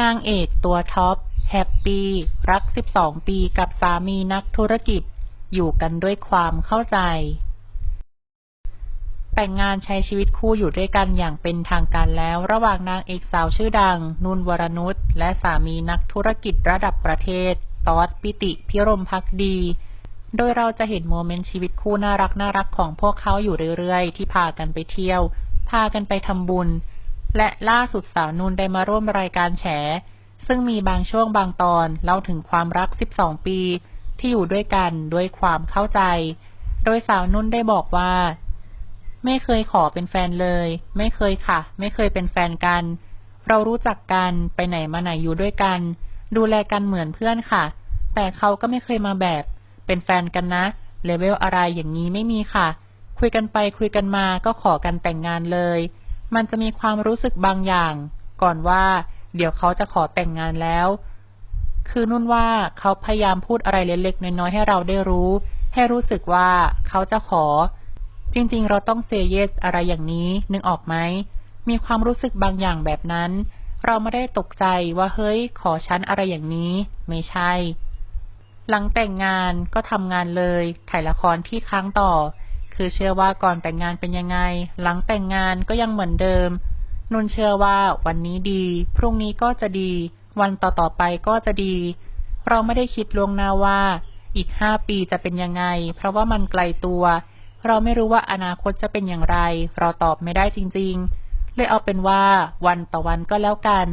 นางเอกตัวท็อป แฮปปี้ รัก 12 ปีกับสามีนักธุรกิจ อยู่กันด้วยความเข้าใจ แต่งงานใช้ชีวิตคู่อยู่ด้วยกันอย่างเป็นทางการแล้ว ระหว่างนางเอกสาวชื่อดัง นุนวรนุชและสามีนักธุรกิจระดับประเทศ ตอดปิติ พิรมพักดี โดยเราจะเห็นโมเมนต์ชีวิตคู่น่ารักน่ารักของพวกเขาอยู่เรื่อยๆ ที่พากันไปเที่ยว พากันไปทำบุญ และล่าสุดสาวนุ่นได้มาร่วมรายการแฉ ซึ่งมีบางช่วงบางตอนเล่าถึงความรัก 12 ปี ที่อยู่ด้วยกันด้วยความเข้าใจ โดยสาวนุ่นได้บอกว่า ไม่เคยขอเป็นแฟนเลย ไม่เคยค่ะ ไม่เคยเป็นแฟนกัน เรารู้จักกันไปไหนมาไหนอยู่ด้วยกัน ดูแลกันเหมือนเพื่อนค่ะ แต่เขาก็ไม่เคยมาแบบ เป็นแฟนกันนะเลเวลอะไรอย่างนี้ไม่มีค่ะ คุยกันไปคุยกันมาก็ขอกันแต่งงานเลย มันจะมีความรู้สึกบางอย่าง ก่อนว่า เดี๋ยวเขาจะขอแต่งงานแล้ว คือนุ่นว่าเขาพยายามพูดอะไรเล็กๆน้อยๆให้เราได้รู้ ให้รู้สึกว่าเขาจะขอ จริงๆ เราต้องเซเยสอะไรอย่างนี้นึกออกไหมมีความรู้สึกบางอย่างแบบนั้น เราไม่ได้ตกใจว่าเฮ้ย ขอฉันอะไรอย่างนี้ ไม่ใช่ หลังแต่งงานก็ทำงานเลยถ่ายละครที่ค้างต่อ คือเชื่อว่าก่อนแต่งงานเป็นยังไง หลังแต่งงานก็ยังเหมือนเดิม นุ่นเชื่อว่าวันนี้ดี พรุ่งนี้ก็จะดี วันต่อๆไปก็จะดี เราไม่ได้คิดล่วงหน้าว่า อีกห้าปีจะเป็นยังไง เพราะว่ามันไกลตัว เราไม่รู้ว่าอนาคตจะเป็นอย่างไร เราตอบไม่ได้จริง ๆ เลยเอาเป็นว่า วันต่อวันก็แล้วกัน